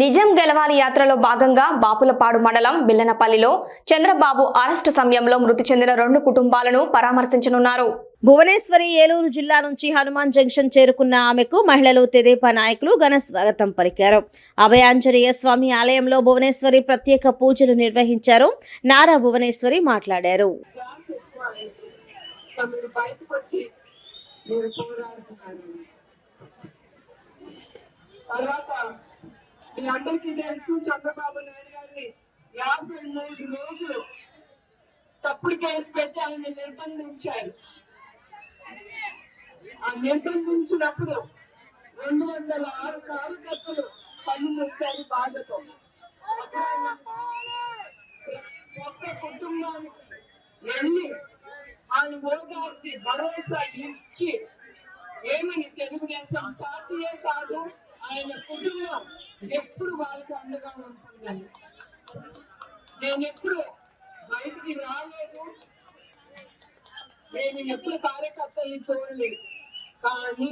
నిజం గెలవాలి యాత్రలో భాగంగా బాపులపాడు మండలం బిల్లనపల్లిలో చంద్రబాబు అరెస్టు సమయంలో మృతి చెందిన రెండు కుటుంబాలను పరామర్శించనున్నారు. భువనేశ్వరి ఏలూరు జిల్లా నుంచి హనుమాన్ జంక్షన్ చేరుకున్న ఆమెకు మహిళలు తెదేపా నాయకులు ఘన స్వాగతం పలికారు. అభయాంజనేయ స్వామి ఆలయంలో భువనేశ్వరి ప్రత్యేక పూజలు నిర్వహించారు. నారా భువనేశ్వరి మాట్లాడారు. తర్వాత మీ అందరికీ తెలుసు చంద్రబాబు నాయుడు గారిని. యాభై మూడు రోజులు తప్పుడు కేసు పెట్టి ఆయన నిర్బంధించారు. ఆ నిర్బంధించినప్పుడు రెండు వందల ఆరు కార్యకర్తలు పన్ను మూసారు బాధతో. ఆయన ఒక్క కుటుంబానికి వెళ్ళి ఆయన ఓదార్చి భరోసా ఇచ్చి ఏమని తెలుగుదేశం పార్టీయే కాదు ఆయన కుటుంబం ఎప్పుడు వాళ్ళకి అండగా ఉంటుందని నేను ఎప్పుడు బయటికి రాలేదు. నేను ఎప్పుడు కార్యకర్తల్ని చూడలేదు. కానీ